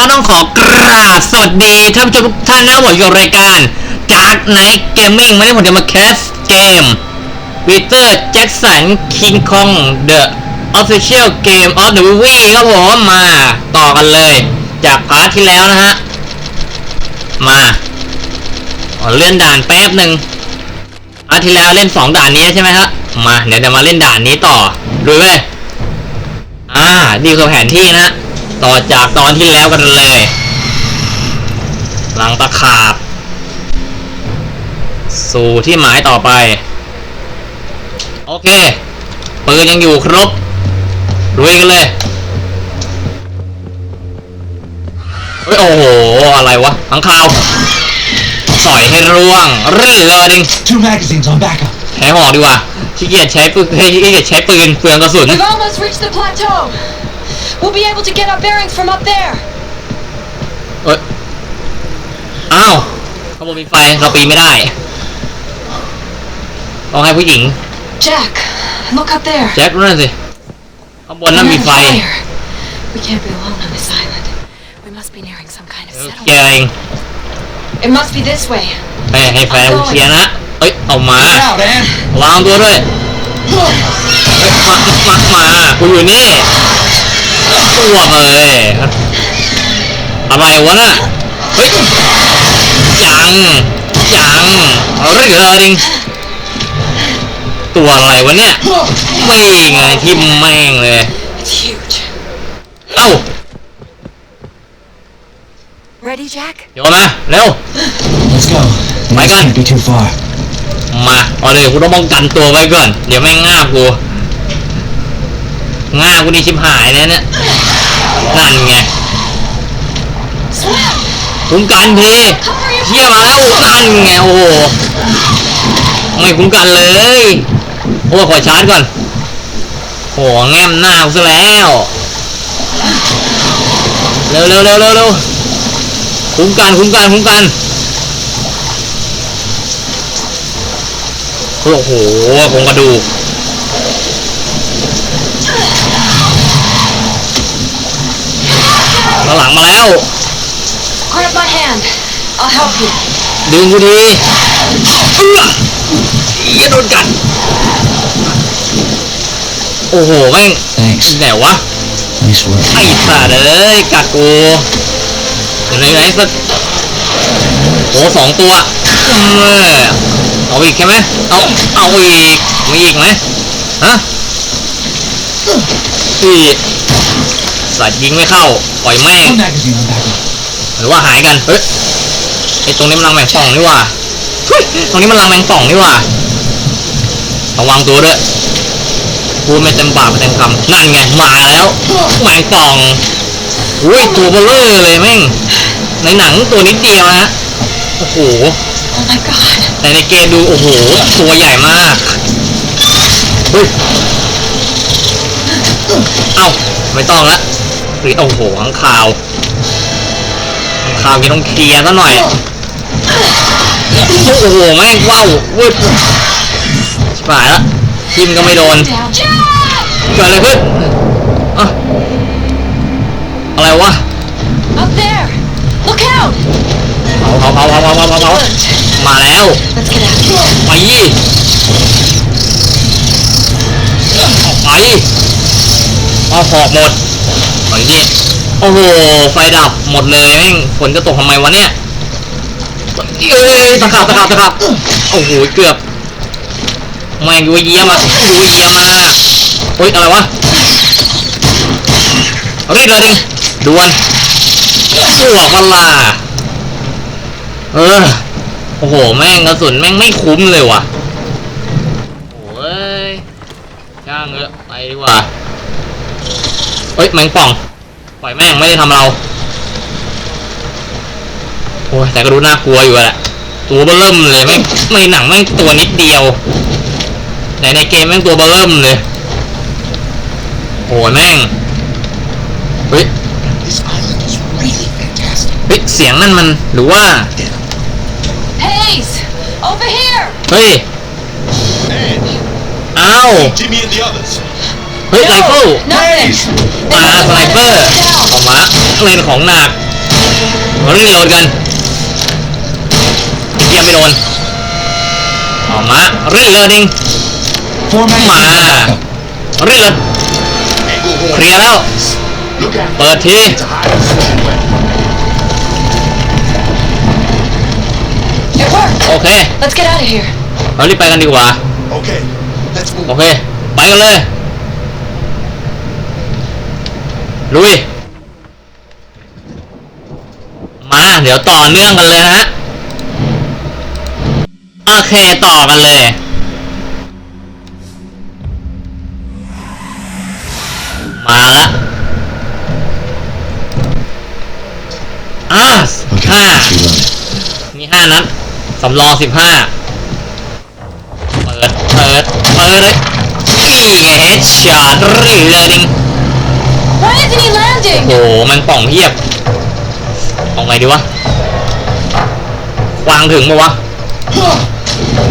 ก็ต้องขอกราบสวัสดีท่านผู้ชมทุกท่านนะครับผมอยู่กับรายการจากไนท์เกมมิ่งวันนี้ผมจะมาแคสเกมปีเตอร์แจ็คสันคิงคอง The Official Game of the Movie ครับผมมาต่อกันเลย จากพาร์ทที่แล้วนะฮะ มาเลื่อนด่านแป๊บหนึ่งพาร์ทที่แล้วเล่นสองด่านนี้ใช่ไหมฮะมาเดี๋ยวจะมาเล่นด่านนี้ต่อดูเว้ยอ่านี่คือแผนที่นะ ต่อจากตอนที่แล้วกันเลย หลังตะขาบ สู่ที่หมายต่อไป โอเค ปืนยังอยู่ครบลุยกันเลยเฮ้ยโอ้โห อะไรวะขังข่าวสอยให้ร่วงรื่นเลยดิ Two magazines on backup. ใช้หอกดีกว่าขี้เกียจใช้ปืนขี้เกียจใช้ปืนเปลืองกระสุน We'll be able to get our bearings from up there. เอ้ย อ้าวข้างบนมีไฟเราปีนไม่ได้ ต้องให้ผู้หญิง Jack, look up there. แจ็ครู้นั่นสิ ข้างบนนั่นมีไฟ Another fire. We can't be alone on this island. We must be nearing some kind of เคลีย settlement. ร์เอง It must be this way. ให้ให้แฟนเคลียร์นะ เอ้ย เอามา Out, Anne. วางตัวด้วยเอ้ยมามามากูอยู่นี่ ตัวมาเลยอะไรวะน่ะเฮ้ยยังยังเอาเรื่องอะไรดิตัวอะไรวะเนี่ยไม่ไงทิมแม่งเลย It's huge. เอ้า Ready, Jack? โยนมาเร็ว Let's go. The My next gun. can't be too far. มาเอาเลยกูต้องป้องกันตัวไว้ก่อน เดี๋ยวแม่งง่าบกู ง่ากูนี่ชิบหายเลยเนี่ยนั่นไงคุ้มกันที Cover your เชี่ยมาแล้วนั่นไงโอ้โหไม่คุ้มกันเลยโอ้ขอชาร์จก่อนโหแง้มหน้ากูซะแล้วเร็วเร็วเร็วเร็วเร็วคุ้มกันคุ้มกันคุ้มกันโอ้โหคงกระดูกางหลังมาแล้ว Grab my hand. I'll help you. ดึงกูทีเอื้อเหี้ยโดนกัด โอ้โห แม่ง Thanks. ไหนวะ Nice work. ไอ้สัตว์เอ้ย กัดกูอยู่ไหนไหนสักโอ้สองตัวเออเอาอีกใช่ไหมเอา เอาอีก มีอีกไหมฮะพี่ สัตว์ยิงไม่เข้า ปล่อยแม่ง One magazine on backup. หรือว่าหายกัน เฮ้ยไอตรงนี้มันรังแมงป่องนี่หว่าเฮ้ยตรงนี้มันรังแมงป่องนี่หว่าระวังตัวด้วยพูดไม่เต็มปากไม่เต็มคำนั่นไงมาแล้วแมงป่องอุ้ยตัวเบลเลอร์เลยแม่งในหนังตัวนิดเดียวนะ โอ้โห Oh my god. แต่ในเกมดูโอ้โห ตัวใหญ่มากเฮ้ยเอ้าไม่ต้องละ หรือโอ้โหข้างข่าวข้างข่าวยังต้องเคลียร์ซะหน่อย โอ้โหแม่งว้าววืดชิบหายละทิมก็ไม่โดน Down. Jack! เกิดอะไรขึ้นอะอะไรวะ Up there. Look out. เผาเผาเผาเผาเผาเผาเผามาแล้ว Let's get out. ไปออกไปเอาหอกหมด อนี่โอ้โหไฟดับหมดเลยแม่งฝนจะตกทำไมวะเนี่ยเอ้ยตะขับตะขับตะขับโอ้โหเกือบแม่งยูเยียมายูเยียมาเฮ้ยอะไรวะรีบเลยดิด่วนสวกมันล่ะเออโอ้โหแม่งกระสุนแม่งไม่คุ้มเลยว่ะโอ้ยย่างเออไปดีกว่าเฮ้ยแมงป่อง ปล่อยแม่งไม่ได้ทำเรา โอ้ยแต่ก็ดูน่ากลัวอยู่แหละตัวเบอเริ่มเลยแม่งไม่หนังแม่งตัวนิดเดียวแต่ในเกมแม่งตัวเบอเริ่มเลยโอ้ยแม่งเฮ้ย This island is really fantastic. เฮ้ยเสียงนั่นมันหรือว่า Hayes! Over here! เฮ้ยอ้าว Jimmy and the others. เฮ้ยไรเฟิล Nothing. มาสไนเปอร์ออกมาเล่นของหนักรีโหลดกันเกียไม่โดนออกมารีโหลดดิง Four magazines Ma. on backup. รีโหลด Eagle เคลียร์แล้ว Look out. เปิดที It's a high precision weapon. It worked. โอเค Let's get out of here. เรารีบไปกันดีกว่า Okay, let's โอ move. เค ไปกันเลย ลุย มา เดี๋ยวต่อเนื่องกันเลยนะฮะ โอเคต่อกันเลยมาละอ่าวห้า let's reload. มีห้านัดสำรองสิบห้าเปิด เปิด เปิดเลยนี่ไงเฮดช็อตรีเลยดิง Why isn't he landing? โอ้โห มันป่องเทียบเอาไงดีวะ วางถึงปะวะ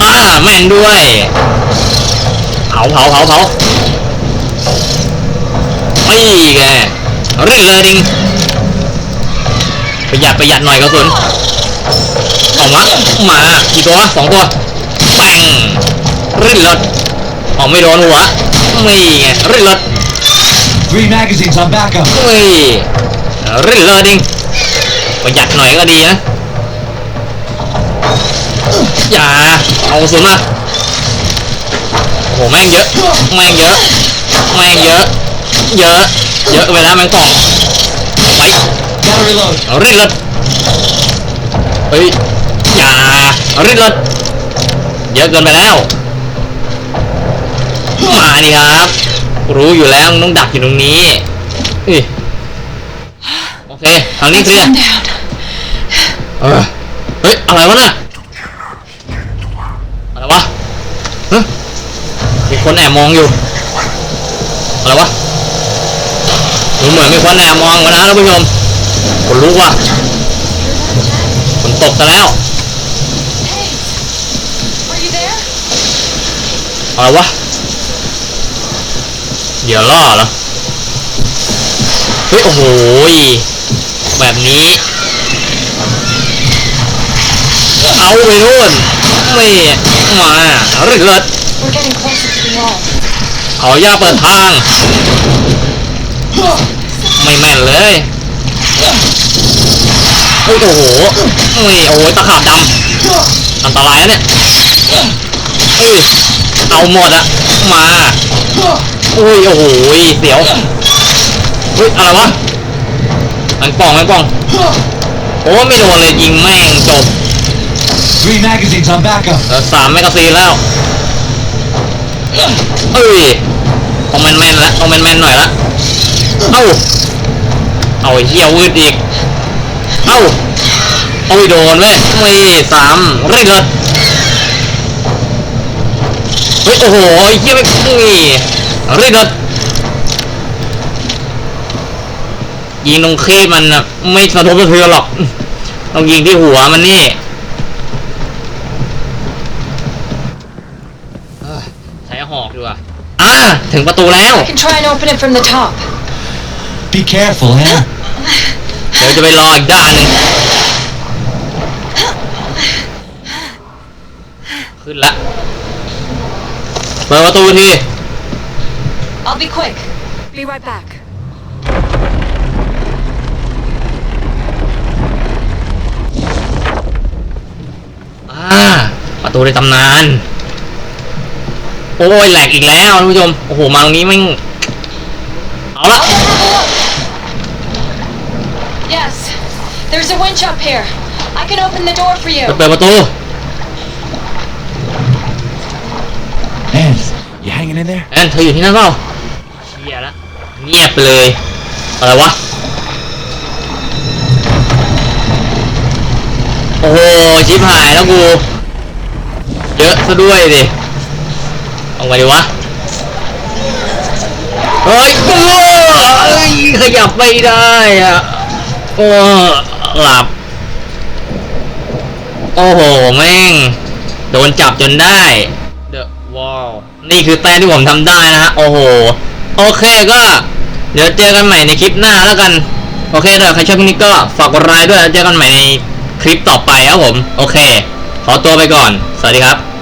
อ่าแม่นด้วย เผาเผาเผาเผานี่ไงรีเลยดิงประหยัดประหยัดหน่อยกระสุนออกมามากี่ตัวสองตัวแป้งริดรถออกไม่โดนหัวไม่ไงริดรถ Three magazines on backup. ไม่ริดเลยดิงประหยัดหน่อยก็ดีนะ อย่า เอากระสุนมาโอ้โหแม่งเยอะ แม่งเยอะ แม่งเยอะ เยอะ เยอะไปแล้วแม่งกล่องไป Gotta reload. ริดรถเฮ้ย อย่าริดรถเยอะเกินไปแล้ว มาดิครับ รู้อยู่แล้วมึงต้องดักอยู่ตรงนี้อุ้ยโอเคทางนี้ Let's เคลียร์ run down. เออเฮ้ย อะไรวะน่ะอะไรวะฮะมีคนแอบมองอยู่ อะไรวะดูเหมือนมีคนแอบมองมานะท่านผู้ชมคนรู้ว่ะฝนตกซะแล้ว Hey, are you there? อะไรวะ เหยื่อล่อเหรอ เฮ้ย โอ้โหยแบบนี้ เอาไปนู่นไม่มาเริดเลิศ We're getting closer to the wall. ขอย่าเปิดทาง ไม่แม่นเลยเฮ้ยโอ้โหไม่โอ้โหตะขาบดำอันตรายนะเนี่ยเอ้ยเอาหมดอะมา อุ้ยโอ้โหเสียวเฮ้ยอะไรวะมันป่องมันป่องโอ้ไม่โดนเลยยิงแม่งจบ Three magazines on backup. เหลือสามแมกกาซีนแล้วเอ้ยต้องแมนแมนๆละต้องแมนแมนๆหน่อยละเอ้าเอาไอ้เหี้ยวืดอีกเอ้าโอ้ยโดนเว้ยไม่สามรีดเลยเฮ้ยโอ้โหไอ้เหี้ยไม่นี่ รีดเลยยิงตรงเคสมันน่ะไม่สะทกสะเทือนหรอก ต้องยิงที่หัวมันนี่เอ้ยใช้หอกดีกว่าอ่าถึงประตูแล้ว I can try and open it from the top. Be careful, Hannah. เดี๋ยวจะไปรออีกด้านหนึ่งขึ้นละ เปิดประตูที I'll be quick. Be right back. อ่า ประตูในตำนาน โอ้ยแหลกอีกแล้วท่านผู้ชม โอ้โห มาตรงนี้แม่งเอาละ I'll have a look. Yes, there's a winch up here. I can open the door for you. เปิดประตู Man, you hanging in there? แอนเธออยู่ที่นั่นเปล่าเชียละ เงียบไปเลย อะไรวะ โอ้โห ชิบหายแล้วกู เยอะซะด้วยดิเอาไงดีวะ เฮ้ยเอ้ยขยับไม่ได้อะโอ้หลับ โอ้โห แม่ง โดนจับจนได้เดอะวอลนี่คือแต้มที่ผมทำได้นะฮะ โอ้โห โอเคก็ เดี๋ยวเจอกันใหม่ในคลิปหน้าแล้วกัน โอเคถ้าใครชอบคลิปนี้ก็ฝากกดไลค์ด้วยแล้วเจอกันใหม่ในคลิปต่อไปครับผม โอเค ขอตัวไปก่อน สวัสดีครับ